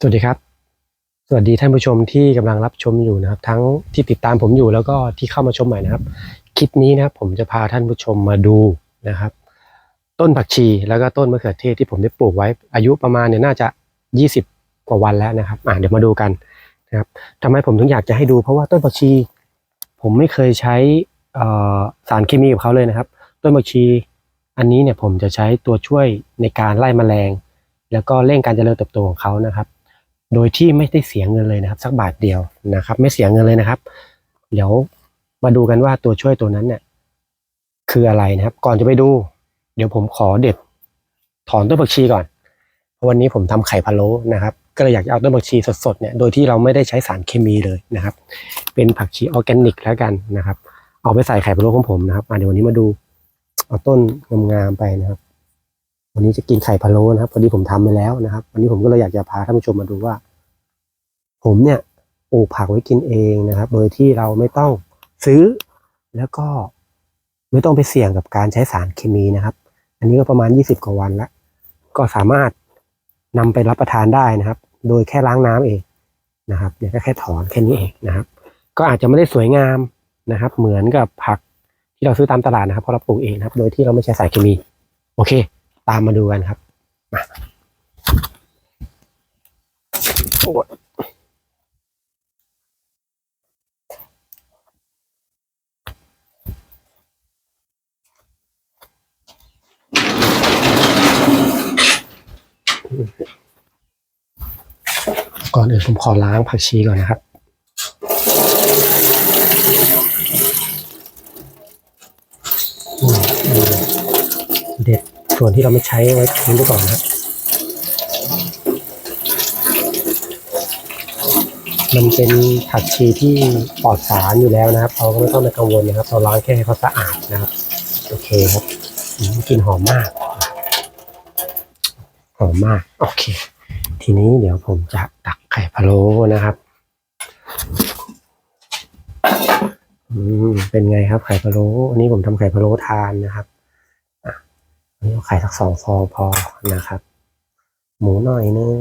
สวัสดีครับ สวัสดีท่านผู้ชมที่กำลังรับชมอยู่นะครับ ทั้งที่ติดตามผมอยู่แล้วก็ที่เข้ามาชมใหม่นะครับ คลิปนี้นะครับผมจะพาท่านผู้ชมมาดูนะครับ ต้นผักชีแล้วก็ต้นมะเขือเทศที่ผมได้ปลูกไว้อายุประมาณเนี่ยน่าจะ 20 กว่าวันแล้วนะครับอ่าเดี๋ยวมาดูกันนะครับทำไมผมถึงอยากจะให้ดูเพราะว่าต้นผักชี ผมไม่เคยใช้สารเคมีกับเขาเลยนะครับ ต้นผักชีอันนี้เนี่ยผมจะใช้ตัวช่วยในการไล่แมลง แล้วก็เร่งการเจริญเติบโตของเขานะครับ โดยที่ไม่ได้เสียเงินเลยนะครับ สักบาทเดียวนะครับ ไม่เสียเงินเลยนะครับ เดี๋ยวมาดูกันว่าตัวช่วยตัวนั้นเนี่ยคืออะไรนะครับ ก่อนจะไปดู เดี๋ยวผมขอเด็ดถอนต้นผักชีก่อน วันนี้ผมทำไข่พะโล้นะครับ ก็เลยอยากจะเอาต้นผักชีสดๆเนี่ยโดยที่เราไม่ได้ใช้สารเคมีเลยนะครับ เป็นผักชีออร์แกนิกแล้วกันนะครับ เอาไปใส่ไข่พะโล้ของผมนะครับเดี๋ยววันนี้มาดูเอาต้นงามๆไปนะครับ วันนี้จะกินไข่พะโล้นะครับพอดีผมทำไปแล้วนะครับ วันนี้ผมก็เลยอยากจะพาท่านผู้ชมมาดูว่า ผมเนี่ยปลูกผักไว้กินเองนะครับ โดยที่เราไม่ต้องซื้อ แล้วก็ไม่ต้องไปเสี่ยงกับการใช้สารเคมีนะครับ อันนี้ก็ประมาณ 20 กว่าวันแล้วก็สามารถนำไปรับประทานได้นะครับ โดยแค่ล้างน้ำเองนะครับเนี่ยก็แค่ถอนแค่นี้เองนะครับ ก็อาจจะไม่ได้สวยงามนะครับ เหมือนกับผักที่เราซื้อตามตลาดนะครับเพราะเราปลูกเองนะครับ โดยที่เราไม่ใช้สารเคมี โอเค ตามมาดูกันครับมาโอ้ยก่อนอื่นผมขอล้างผักชีก่อนนะครับ อืมอืมเด็ด ส่วนที่เราไม่ใช้ไว้ทิ้งไปก่อนนะครับมันเป็นผักชีที่ปลอดสารอยู่แล้วนะครับ เราก็ไม่ต้องไปกังวลนะครับ เราล้างแค่ให้เขาสะอาดนะครับ โอเคครับอืมกลิ่นหอมมาก หอมมาก โอเค ทีนี้เดี๋ยวผมจะตักไข่พะโล้นะครับอืมเป็นไงครับไข่พะโล้อันนี้ผมทำไข่พะโล้ทานนะครับ นนี้เอาไข่สักสองฟองพอนะครับ หมูหน่อยนึง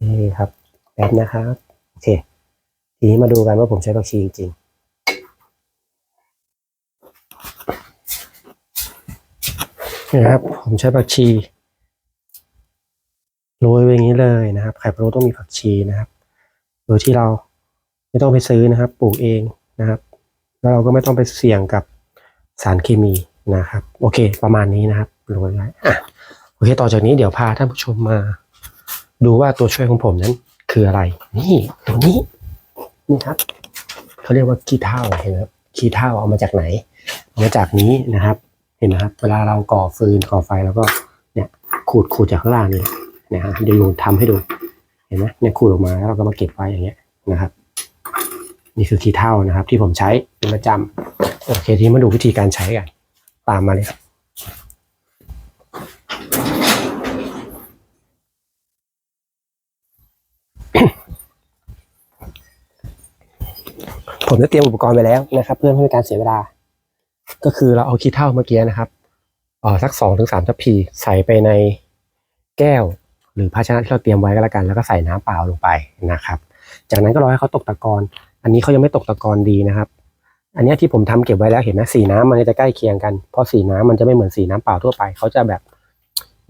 นี่ครับแป๊บนะครับโอเคทีนี้มาดูกันว่าผมใช้ผักชีจริงๆนะครับ ผมใช้ผักชีโรยไว้อย่างนี้เลยนะครับไข่พะโล้ต้องมีผักชีนะครับ โดยที่เราไม่ต้องไปซื้อนะครับ ปลูกเอง นะครับ แล้วเราก็ไม่ต้องไปเสี่ยงกับสารเคมีนะครับ โอเค ประมาณนี้นะครับโรยไว้อะโอเค ต่อจากนี้เดี๋ยวพาท่านผู้ชมมา ดูว่าตัวช่วยของผมนั้นคืออะไร นี่ตัวนี้นี่ครับเขาเรียกว่าขี้เถ้าเห็นไหมครับขี้เถ้าเอามาจากไหนมาจากนี้นะครับ เห็นไหมครับ เวลาเราก่อฟืนก่อไฟแล้วก็เนี่ยขูดขูดจากข้างล่างนี่นะฮะเดี๋ยวลุงทำให้ดู เห็นไหมเนี่ยขูดออกมาแล้วเราก็มาเก็บไว้อย่างเงี้ยนะครับ นี่คือขี้เถ้านะครับ ที่ผมใช้เป็นประจำโอเคทีนี้มาดูวิธีการใช้กัน ตามมาเลยครับผมจะเตรียมอุปกรณ์ไปแล้วนะครับ เพื่อไม่ให้การเสียเวลา ก็คือเราเอาขี้เถ้าเมื่อกี้นะครับออสักสองถึงสามทัพพีใส่ไปในแก้ว หรือภาชนะที่เราเตรียมไว้ก็แล้วกัน แล้วก็ใส่น้ำเปล่าลงไปนะครับ จากนั้นก็รอให้เขาตกตะกอน อันนี้เขายังไม่ตกตะกอนดีนะครับ อันนี้ที่ผมทำเก็บไว้แล้วเห็นไหมสีน้ำมันจะใกล้เคียงกันเพราะสีน้ำมันจะไม่เหมือนสีน้ำเปล่าทั่วไปเขาจะแบบ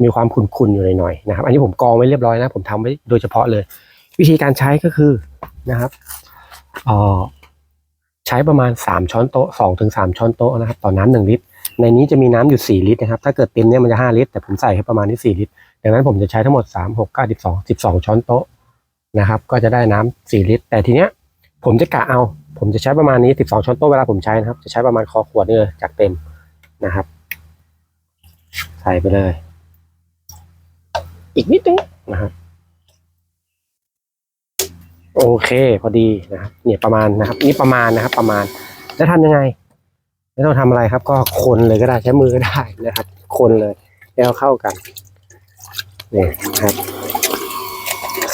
มีความขุ่นๆอยู่หน่อยๆนะครับ อันนี้ผมกองไว้เรียบร้อยนะผมทำไว้โดยเฉพาะเลย วิธีการใช้ก็คือนะครับออใช้ประมาณสามช้อนโต๊ะสองถึงสามช้อนโต๊ะนะครับต่อน้ำหนึ่งลิตร ในนี้จะมีน้ำอยู่สี่ลิตรนะครับ ถ้าเกิดเต็มเนี่ยมันจะห้าลิตร แต่ผมใส่ให้ประมาณนี้สี่ลิตร ดังนั้นผมจะใช้ทั้งหมดสามหกเก้าสิบสองสิบสองช้อนโต๊ะนะครับ ก็จะได้น้ำสี่ลิตร แต่ทีเนี้ย ผมจะกะเอา ผมจะใช้ประมาณนี้สิบสองช้อนโต๊ะเวลาผมใช้นะครับ จะใช้ประมาณคอขวดนี่เลยจากเต็มนะครับ ใส่ไปเลย อีกนิดนึงนะครับโอเค พอดีนะครับเนี่ยประมาณนะครับ นี่ประมาณนะครับ ประมาณ แล้วทำยังไง ไม่ต้องทำอะไรครับ ก็คนเลยก็ได้ใช้มือก็ได้นะครับ คนเลยแล้วเข้ากันเนี่ยครับ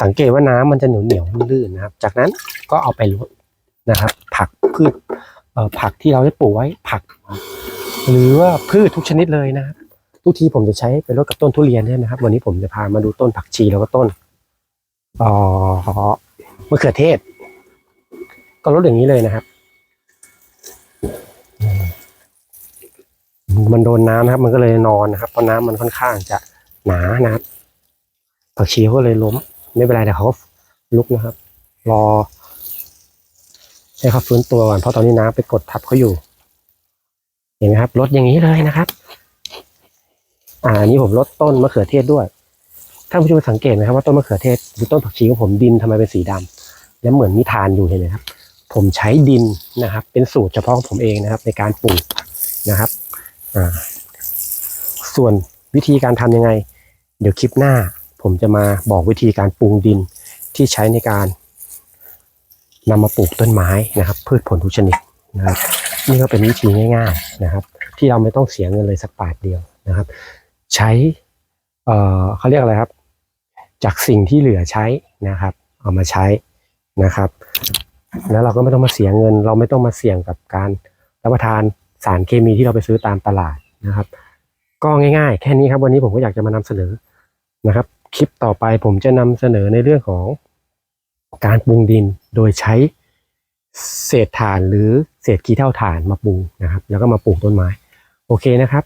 สังเกตว่าน้ำมันจะเหนียวเหนียวลื่นนะครับ จากนั้นก็เอาไปลดนะครับ ผักพืชผักที่เราได้ปลูกไว้ผัก หรือว่าพืชทุกชนิดเลยนะครับทุกทีผมจะใช้ไปรดกับต้นทุเรียนใช่ไหมครับ วันนี้ผมจะพามาดูต้นผักชีแล้วก็ต้นอ่อมะเขือเทศ ก็รดอย่างนี้เลยนะครับ มันโดนน้ำนะครับ มันก็เลยนอนนะครับเพราะน้ำมันค่อนข้างจะหนานะครับผักชีก็เลยล้ม ไม่เป็นไรแต่เขาก็ลุกนะครับ รอให้เขาฟื้นตัวก่อนเพราะตอนนี้น้ำไปกดทับเขาอยู่ เห็นไหมครับลดอย่างนี้เลยนะครับ อ่าอันนี้ผมลดต้นมะเขือเทศด้วยท่านผู้ชมสังเกตไหมครับว่าต้นมะเขือเทศหรือต้นผักชีของผมดินทำไมเป็นสีดำแล้วเหมือนมีทานอยู่เห็นไหมครับ ผมใช้ดินนะครับ เป็นสูตรเฉพาะของผมเองนะครับ ในการปลูกนะครับอ่าส่วนวิธีการทำยังไง เดี๋ยวคลิปหน้า ผมจะมาบอกวิธีการปรุงดินที่ใช้ในการนำมาปลูกต้นไม้นะครับ พืชผลทุกชนิดนะครับนี่ก็เป็นวิธีง่ายๆนะครับ ที่เราไม่ต้องเสียเงินเลยสักบาทเดียวนะครับ ใช้เอ่อเขาเรียกอะไรครับ จากสิ่งที่เหลือใช้นะครับ เอามาใช้นะครับ แล้วเราก็ไม่ต้องมาเสียเงิน เราไม่ต้องมาเสี่ยงกับการรับประทานสารเคมีที่เราไปซื้อตามตลาดนะครับ ก็ง่ายๆ แค่นี้ครับวันนี้ผมก็อยากจะมานำเสนอนะครับ คลิปต่อไปผมจะนำเสนอในเรื่องของการปรุงดินโดยใช้เศษถ่านหรือเศษขี้เถ้าถ่านมาปรุงนะครับ แล้วก็มาปลูกต้นไม้ โอเคนะครับ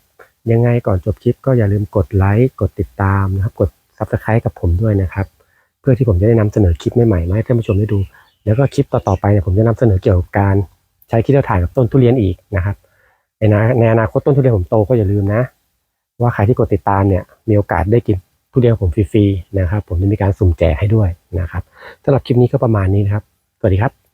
ยังไงก่อนจบคลิปก็อย่าลืมกดไลค์กดติดตามนะครับ กด subscribe กับผมด้วยนะครับ เพื่อที่ผมจะได้นำเสนอคลิปใหม่ๆมาให้ท่านผู้ชมได้ดู แล้วก็คลิปต่อๆไปเนี่ยผมจะนำเสนอเกี่ยวกับการใช้ขี้เถ้าถ่านกับต้นทุเรียนอีกนะครับในอนาคตต้นทุเรียนผมโตก็อย่าลืมนะ ว่าใครที่กดติดตามเนี่ยมีโอกาสได้กิน ทุเรียนผมฟรีๆนะครับ ผมจะมีการสุ่มแจกให้ด้วยนะครับสำหรับคลิปนี้ก็ประมาณนี้นะครับ สวัสดีครับ